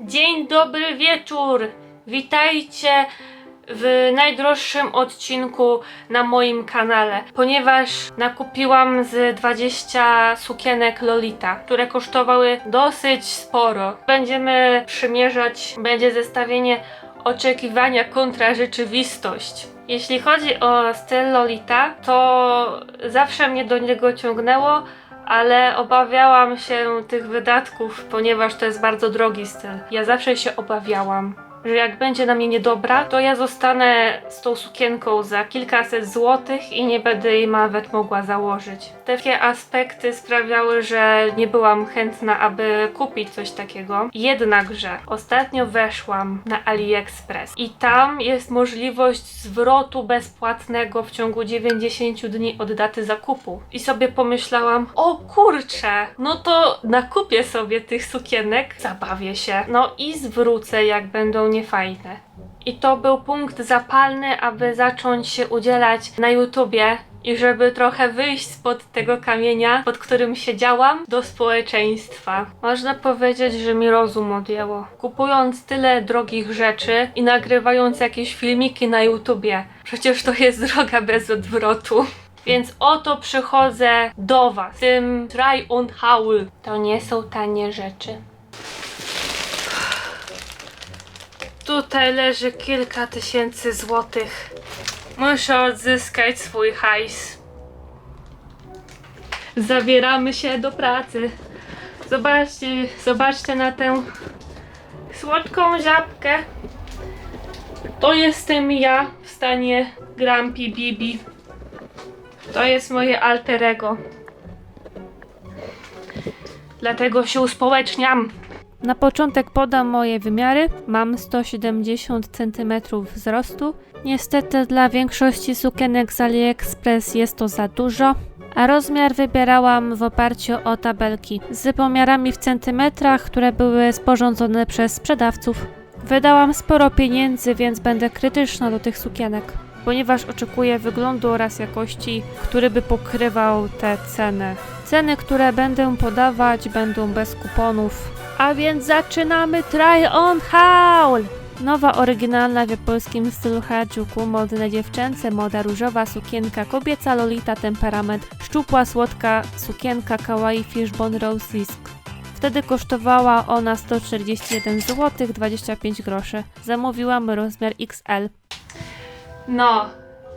Dzień dobry wieczór! Witajcie w najdroższym odcinku na moim kanale, ponieważ nakupiłam z 20 sukienek Lolita, które kosztowały dosyć sporo. Będziemy przymierzać, będzie zestawienie oczekiwania kontra rzeczywistość. Jeśli chodzi o styl Lolita, to zawsze mnie do niego ciągnęło, ale obawiałam się tych wydatków, ponieważ to jest bardzo drogi styl. Ja zawsze się obawiałam, że jak będzie na mnie niedobra, to ja zostanę z tą sukienką za kilkaset złotych i nie będę jej nawet mogła założyć. Wszystkie aspekty sprawiały, że nie byłam chętna, aby kupić coś takiego. Jednakże ostatnio weszłam na AliExpress i tam jest możliwość zwrotu bezpłatnego w ciągu 90 dni od daty zakupu. I sobie pomyślałam, o kurczę, no to nakupię sobie tych sukienek, zabawię się, no i zwrócę jak będą niefajne. I to był punkt zapalny, aby zacząć się udzielać na YouTubie i żeby trochę wyjść spod tego kamienia, pod którym siedziałam, do społeczeństwa. Można powiedzieć, że mi rozum odjęło. Kupując tyle drogich rzeczy i nagrywając jakieś filmiki na YouTubie. Przecież to jest droga bez odwrotu. Więc oto przychodzę do Was. Tym try on haul. To nie są tanie rzeczy. Tutaj leży kilka tysięcy złotych. Muszę odzyskać swój hajs. Zabieramy się do pracy. Zobaczcie, zobaczcie na tę słodką żabkę. To jestem ja w stanie Grumpy Bibi. To jest moje alter ego. Dlatego się uspołeczniam. Na początek podam moje wymiary. Mam 170 cm wzrostu. Niestety dla większości sukienek z AliExpress jest to za dużo. A rozmiar wybierałam w oparciu o tabelki z pomiarami w centymetrach, które były sporządzone przez sprzedawców. Wydałam sporo pieniędzy, więc będę krytyczna do tych sukienek, ponieważ oczekuję wyglądu oraz jakości, który by pokrywał te ceny. Ceny, które będę podawać, będą bez kuponów. A więc zaczynamy try on haul! Nowa, oryginalna w polskim stylu Harajuku, modne dziewczęce, moda różowa, sukienka kobieca, lolita, temperament, szczupła, słodka sukienka kawaii fishbone rose risk. Wtedy kosztowała ona 141 zł 25 groszy. Zamówiłam rozmiar XL. No,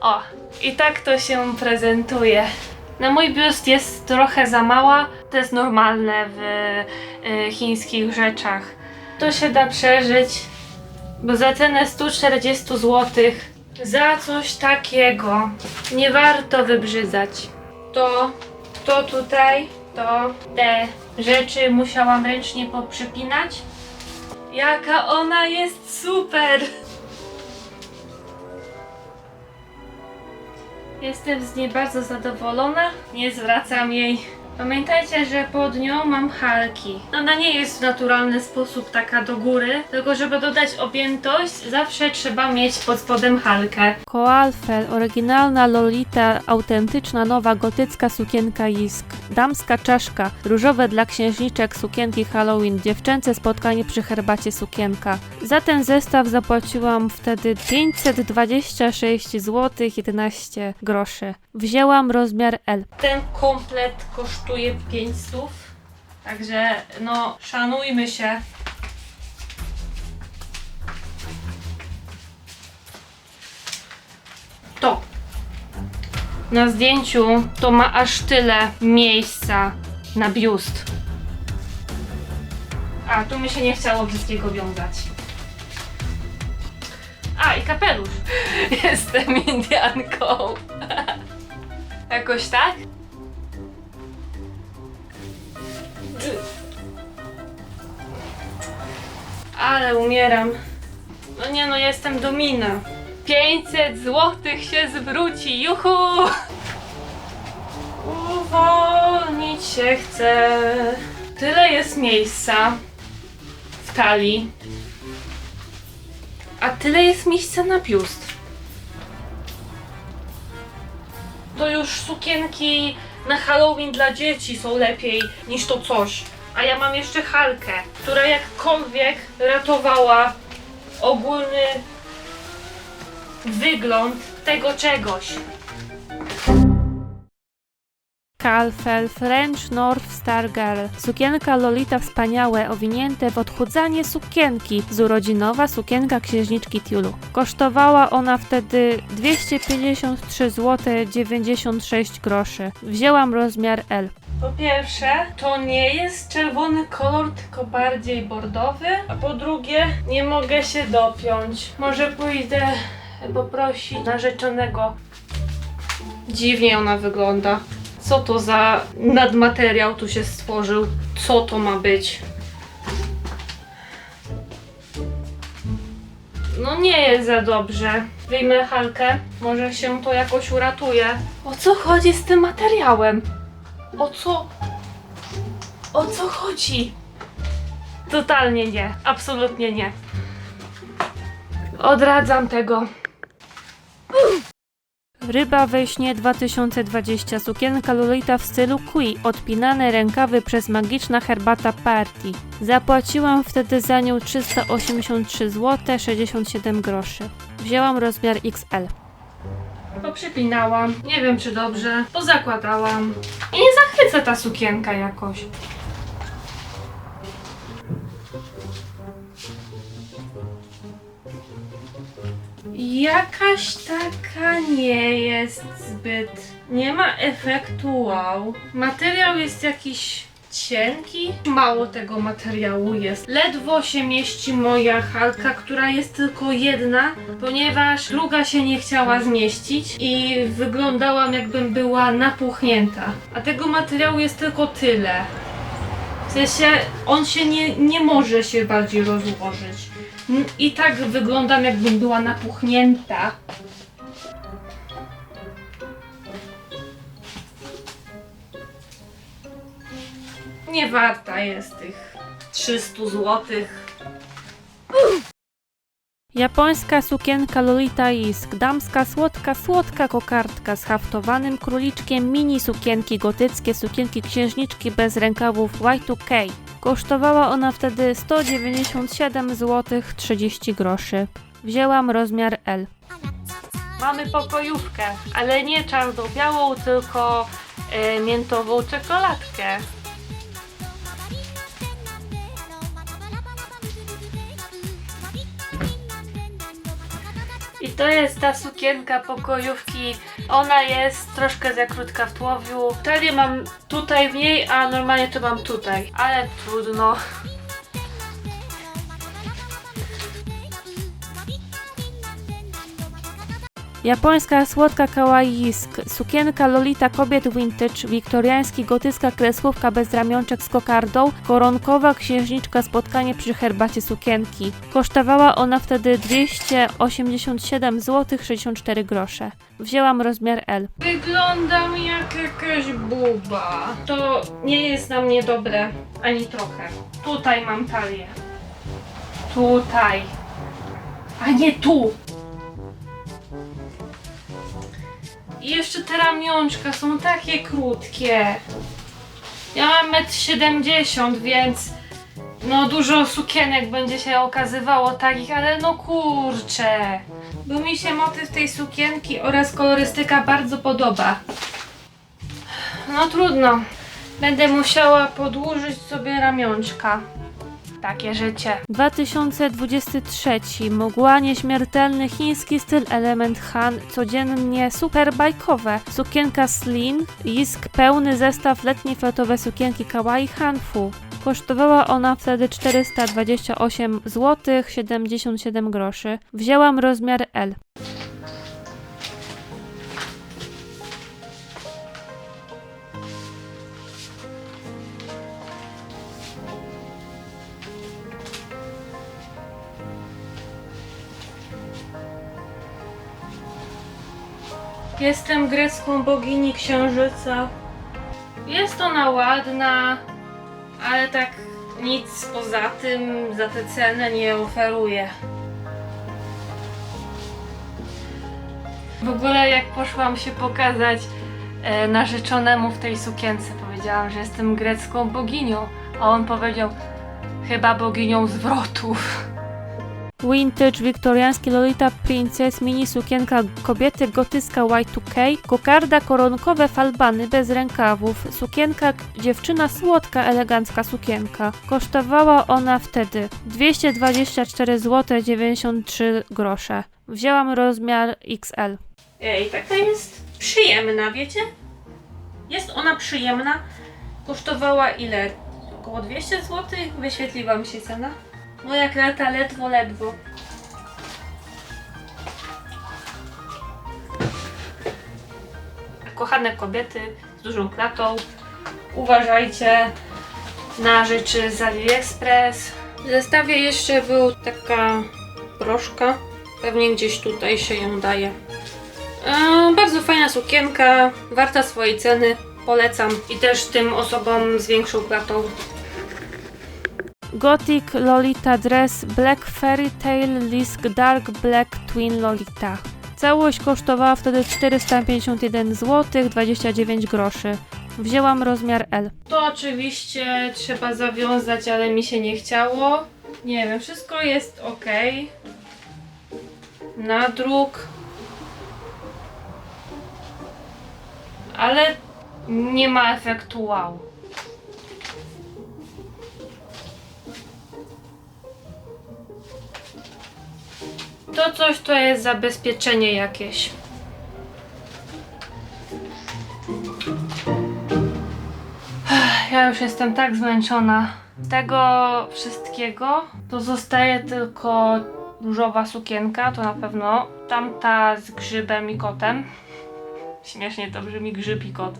o, i tak to się prezentuje. Na mój biust jest trochę za mała, to jest normalne w chińskich rzeczach. To się da przeżyć, bo za cenę 140 zł za coś takiego nie warto wybrzydzać. To, to tutaj, to te rzeczy musiałam ręcznie poprzypinać. Jaka ona jest super! Jestem z niej bardzo zadowolona. Nie zwracam jej. Pamiętajcie, że pod nią mam halki. Ona nie jest w naturalny sposób taka do góry, tylko żeby dodać objętość, zawsze trzeba mieć pod spodem halkę. Koalfel, oryginalna Lolita, autentyczna nowa gotycka sukienka Jisk. Damska czaszka, różowe dla księżniczek sukienki Halloween, dziewczęce spotkanie przy herbacie sukienka. Za ten zestaw zapłaciłam wtedy 526 zł 11 groszy. Wzięłam rozmiar L. Ten komplet kosztuje 500, także no szanujmy się. To na zdjęciu to ma aż tyle miejsca na biust. A, tu mi się nie chciało wszystkiego wiązać. A, i kapelusz. Jestem Indianką. Jakoś tak? Ale umieram. No nie no, jestem domina. 500 złotych się zwróci, juhu! Uwolnić się chcę. Tyle jest miejsca w talii. A tyle jest miejsca na biust. To już sukienki na Halloween dla dzieci są lepiej niż to coś. A ja mam jeszcze Halkę, która jakkolwiek ratowała ogólny wygląd tego czegoś. Calfel French North Star Girl. Sukienka Lolita wspaniałe, owinięte w odchudzanie sukienki. Z urodzinowa sukienka księżniczki Tiulu. Kosztowała ona wtedy 253 zł 96 groszy. Wzięłam rozmiar L. Po pierwsze, to nie jest czerwony kolor, tylko bardziej bordowy. A po drugie, nie mogę się dopiąć. Może pójdę poprosić narzeczonego. Dziwnie ona wygląda. Co to za nadmateriał tu się stworzył? Co to ma być? No nie jest za dobrze. Wyjmę halkę, może się to jakoś uratuje. O co chodzi z tym materiałem? O co? O co chodzi? Totalnie nie, absolutnie nie. Odradzam tego. Ryba we śnie 2020. Sukienka Lolita w stylu Kui. Odpinane rękawy przez magiczna herbata Party. Zapłaciłam wtedy za nią 383 zł 67 groszy. Wzięłam rozmiar XL. Poprzypinałam. Nie wiem czy dobrze. Pozakładałam. I nie zachwyca ta sukienka jakoś. Jakaś taka nie jest zbyt. Nie ma efektu wow. Materiał jest jakiś cienki. Mało tego materiału jest. Ledwo się mieści moja halka, która jest tylko jedna, ponieważ druga się nie chciała zmieścić i wyglądałam jakbym była napuchnięta. A tego materiału jest tylko tyle. W sensie on się nie, nie może się bardziej rozłożyć. I tak wyglądam jakbym była napuchnięta. Nie warta jest tych 300 złotych. Japońska sukienka Lolita Isk, damska słodka, słodka kokardka z haftowanym króliczkiem, mini sukienki gotyckie, sukienki księżniczki bez rękawów Y2K. Kosztowała ona wtedy 197 zł 30 groszy. Wzięłam rozmiar L. Mamy pokojówkę, ale nie czarno-białą, tylko e, miętową czekoladkę. I to jest ta sukienka pokojówki. Ona jest troszkę za krótka w tułowiu. Talię mam tutaj w niej, a normalnie to mam tutaj. Ale trudno. Japońska słodka kawaiisk, sukienka Lolita kobiet vintage, wiktoriański gotycka kreskówka bez ramionczek z kokardą, koronkowa księżniczka spotkanie przy herbacie sukienki. Kosztowała ona wtedy 287 zł 64 grosze. Wzięłam rozmiar L. Wyglądam jak jakaś buba. To nie jest na mnie dobre, ani trochę. Tutaj mam talię. Tutaj. A nie tu. I jeszcze te ramionczka są takie krótkie. Ja mam 1,70 m, więc no dużo sukienek będzie się okazywało takich, ale no kurczę. Bo mi się motyw tej sukienki oraz kolorystyka bardzo podoba. No trudno. Będę musiała podłużyć sobie ramionczka. Takie życie. 2023. Mgła nieśmiertelny chiński styl element Han. Codziennie super bajkowe. Sukienka slim. Isk pełny zestaw letnie fioletowe sukienki kawaii Hanfu. Kosztowała ona wtedy 428 zł 77 groszy. Wzięłam rozmiar L. Jestem grecką bogini księżyca. Jest ona ładna, ale tak nic poza tym za tę cenę nie oferuje. W ogóle jak poszłam się pokazać e, narzeczonemu w tej sukience, powiedziałam, że jestem grecką boginią, A on powiedział, chyba boginią zwrotów. Vintage wiktoriański Lolita Princess, mini sukienka kobiety, gotycka Y2K, kokarda, koronkowe falbany bez rękawów, sukienka dziewczyna słodka, elegancka sukienka. Kosztowała ona wtedy 224 zł 93 grosze. Wzięłam rozmiar XL. Ej, taka jest przyjemna, wiecie? Jest ona przyjemna. Kosztowała ile? Około 200 zł? Wyświetli wam się cena. Moja klata ledwo, ledwo. Kochane kobiety z dużą klatą, uważajcie na rzeczy z AliExpress. W zestawie jeszcze był taka broszka. Pewnie gdzieś tutaj się ją daje. E, bardzo fajna sukienka, warta swojej ceny. Polecam i też tym osobom z większą klatą. Gothic Lolita Dress Black Fairy Tale Lisk Dark Black Twin Lolita. Całość kosztowała wtedy 451 zł 29 groszy. Wzięłam rozmiar L. To oczywiście trzeba zawiązać, ale mi się nie chciało. Nie wiem, wszystko jest ok. Nadruk. Ale nie ma efektu wow. To coś to jest zabezpieczenie jakieś. Ja już jestem tak zmęczona. Tego wszystkiego to zostaje tylko różowa sukienka, to na pewno. Tamta z grzybem i kotem. Śmiesznie to brzmi grzyb i kot.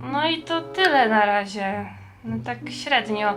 No i to tyle na razie. No tak średnio.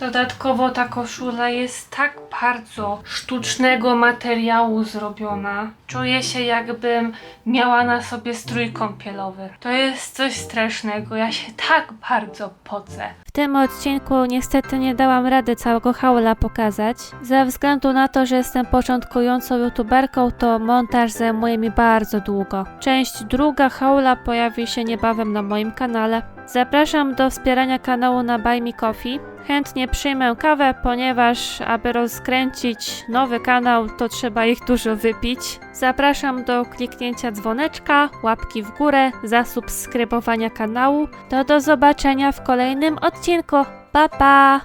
Dodatkowo ta koszula jest tak bardzo sztucznego materiału zrobiona. Czuję się jakbym miała na sobie strój kąpielowy. To jest coś strasznego. Ja się tak bardzo pocę. W tym odcinku niestety nie dałam rady całego haula pokazać. Ze względu na to, że jestem początkującą youtuberką, to montaż zajmuje mi bardzo długo. Część druga haula pojawi się niebawem na moim kanale. Zapraszam do wspierania kanału na Buy Me Coffee. Chętnie przyjmę kawę, ponieważ aby rozkręcić nowy kanał, to trzeba ich dużo wypić. Zapraszam do kliknięcia dzwoneczka, łapki w górę, zasubskrybowania kanału. To do zobaczenia w kolejnym odcinku. Pa pa!